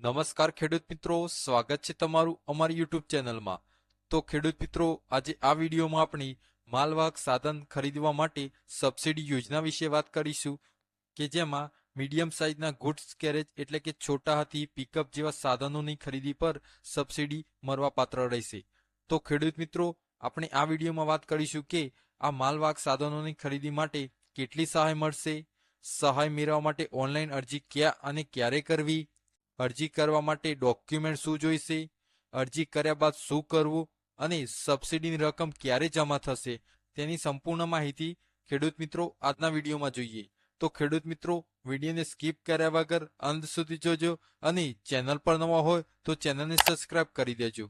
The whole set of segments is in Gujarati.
નમસ્કાર ખેડૂત મિત્રો, સ્વાગત છે તમારું અમારી યુટ્યુબ ચેનલમાં. તો ખેડૂત મિત્રો, આજે આ વિડીયોમાં આપણે માલવાહક સાધન ખરીદવા માટે સબસિડી યોજના વિશે વાત કરીશું કે જેમાં મીડિયમ સાઇઝના ગુડ્સ, કેરેજ એટલે કે છોટા હાથી, પિકઅપ જેવા સાધનોની ખરીદી પર સબસિડી મળવાપાત્ર રહેશે. તો ખેડૂત મિત્રો, આપણે આ વિડીયોમાં વાત કરીશું કે આ માલવાહક સાધનોની ખરીદી માટે કેટલી સહાય મળશે, સહાય મેળવવા માટે ઓનલાઈન અરજી ક્યાં અને ક્યારે કરવી અરજી કરવા માટે ડોક્યુમેન્ટ શું જોઈશે? અરજી કર્યા બાદ શું કરવું? અને સબસિડીની રકમ ક્યારે જમા થશે? તેની સંપૂર્ણ માહિતી ખેડૂત મિત્રો આજના વિડીયોમાં જોઈએ. તો ખેડૂત મિત્રો, વિડીયોને સ્કીપ કર્યા વગર અંત સુધી જોજો અને ચેનલ પર નવા હોય તો ચેનલને સબસ્ક્રાઇબ કરી દેજો.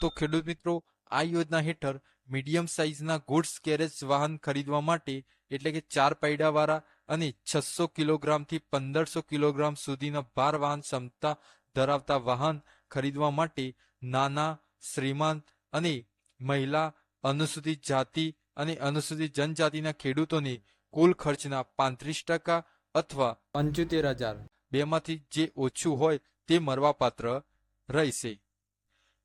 તો ખેડૂત મિત્રો, આ યોજના હેઠળ મીડિયમ સાઇઝના ગુડ્સ કેરેજ વાહન ખરીદવા માટે એટલે કે ચાર પૈડાવાળા અને છસો કિલોગ્રામથી પંદરસો કિલોગ્રામ સુધીના ભાર વાહન ક્ષમતા ધરાવતા વાહન ખરીદવા માટે નાના, શ્રીમંત અને મહિલા, અનુસૂચિત જાતિ અને અનુસૂચિત જનજાતિના ખેડૂતોને કુલ ખર્ચના પાંત્રીસ ટકા અથવા પંચોતેર હજાર બેમાંથી જે ઓછું હોય તે મરવાપાત્ર રહેશે.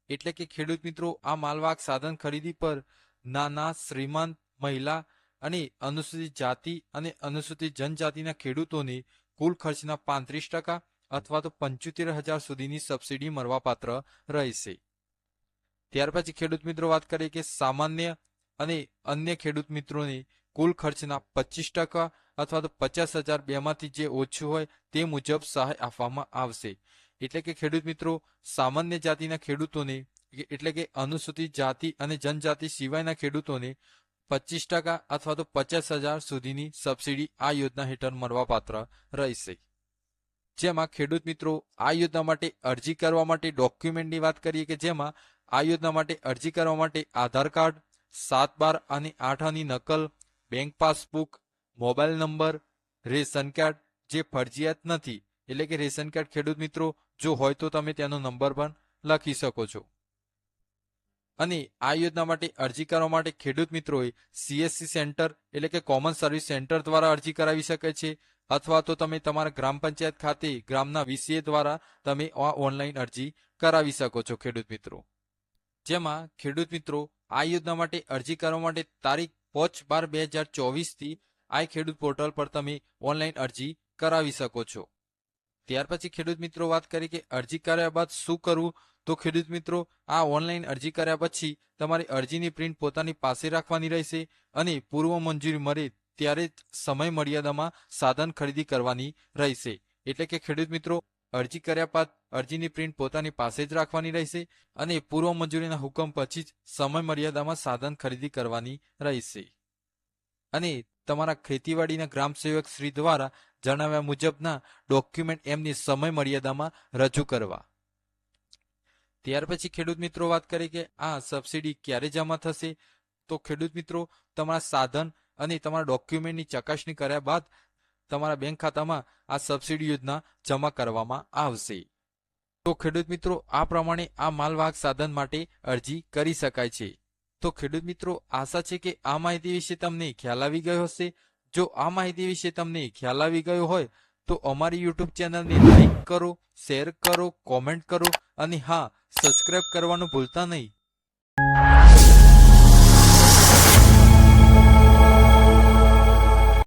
એટલે કે ખેડૂત મિત્રો, આ માલવાહક સાધન ખરીદી પર નાના, શ્રીમંત, મહિલા અને અનુસૂચિત જાતિ અને અનુસૂચિત જનજાતિના ખેડૂતોને કુલ ખર્ચના પાંત્રીસ ટકા અથવા તો પંચોતેર હજાર સુધીની સબસિડી મળવાપાત્ર રહેશે. ત્યાર પછી ખેડૂત મિત્રો વાત કરીએ કે સામાન્ય અને અન્ય ખેડૂત મિત્રોને કુલ ખર્ચના પચીસ ટકા અથવા તો પચાસ હજાર બેમાંથી જે ઓછું હોય તે મુજબ સહાય આપવામાં આવશે. એટલે કે ખેડૂત મિત્રો, સામાન્ય જાતિના ખેડૂતોને એટલે કે અનુસૂચિત જાતિ અને જનજાતિ સિવાયના ખેડૂતોને પચીસ ટકા અથવા તો પચાસ હજાર સુધીની સબસિડી આ યોજના હેઠળ મળવાપાત્ર રહેશે. જેમાં ખેડૂત મિત્રો આ યોજના માટે અરજી કરવા માટે ડોક્યુમેન્ટની વાત કરીએ કે જેમાં આ યોજના માટે અરજી કરવા માટે આધાર કાર્ડ, સાત બાર અને આઠ આની નકલ, bank passbook, mobile number, ration card જે ફરજિયાત નથી. એટલે કે રેશન કાર્ડ ખેડૂત મિત્રો, જો હોય તો તમે તેનો નંબર પણ લખી શકો છો. અને આ યોજના માટે અરજી કરવા માટે ખેડૂત મિત્રોએ સીએસસી સેન્ટર એટલે કે કોમન સર્વિસ સેન્ટર દ્વારા અરજી કરાવી શકે છે. અથવા તો તમે તમારા ગ્રામ પંચાયત ખાતે ગ્રામના વીસીએ દ્વારા તમે આ ઓનલાઈન અરજી કરાવી શકો છો ખેડૂત મિત્રો. જેમાં ખેડૂત મિત્રો, આ યોજના માટે અરજી કરવા માટે તારીખ પાંચ બાર બે હજાર ચોવીસથી આ ખેડૂત પોર્ટલ પર તમે ઓનલાઈન અરજી કરાવી શકો છો. ત્યાર પછી ખેડૂત મિત્રો વાત કરી કે અરજી કર્યા બાદ શું કરવું? તો ખેડૂત મિત્રો, આ ઓનલાઈન અરજી કર્યા પછી તમારી અરજીની પ્રિન્ટ પોતાની પાસે રાખવાની રહેશે અને પૂર્વ મંજૂરી મળે ત્યારે જ સમય મર્યાદામાં સાધન ખરીદી કરવાની રહેશે. એટલે કે ખેડૂત મિત્રો, અરજી કર્યા બાદ અરજીની પ્રિન્ટ પોતાની પાસે જ રાખવાની રહેશે અને પૂર્વ મંજૂરીના હુકમ પછી જ સમય મર્યાદામાં સાધન ખરીદી કરવાની રહેશે. અને તમારા ખેતીવાડીના ગ્રામ સેવક શ્રી દ્વારા જણાવ્યા મુજબના ડોક્યુમેન્ટ એમની સમય મર્યાદામાં રજૂ કરવા. ત્યાર પછી ખેડૂત મિત્રો વાત કરી કે આ સબસિડી ક્યારે જમા થશે? તો ખેડૂત મિત્રો, તમારા સાધન અને તમારા ડોક્યુમેન્ટની ચકાસણી કર્યા બાદ તમારા બેંક ખાતામાં આ સબસિડી યોજના જમા કરવામાં આવશે. તો ખેડૂત મિત્રો, આ પ્રમાણે આ માલવાહક સાધન માટે અરજી કરી શકાય છે. તો ખેડૂત મિત્રો, આશા છે કે આ માહિતી વિશે તમને ખ્યાલ આવી ગયો હશે? જો આ માહિતી વિશે તમને ખ્યાલ આવી ગયો હોય, તો અમારી યુટ્યુબ ચેનલને લાઈક કરો, શેર કરો, કોમેન્ટ કરો અને હા સબસ્ક્રાઇબ કરવાનું ભૂલતા નહીં.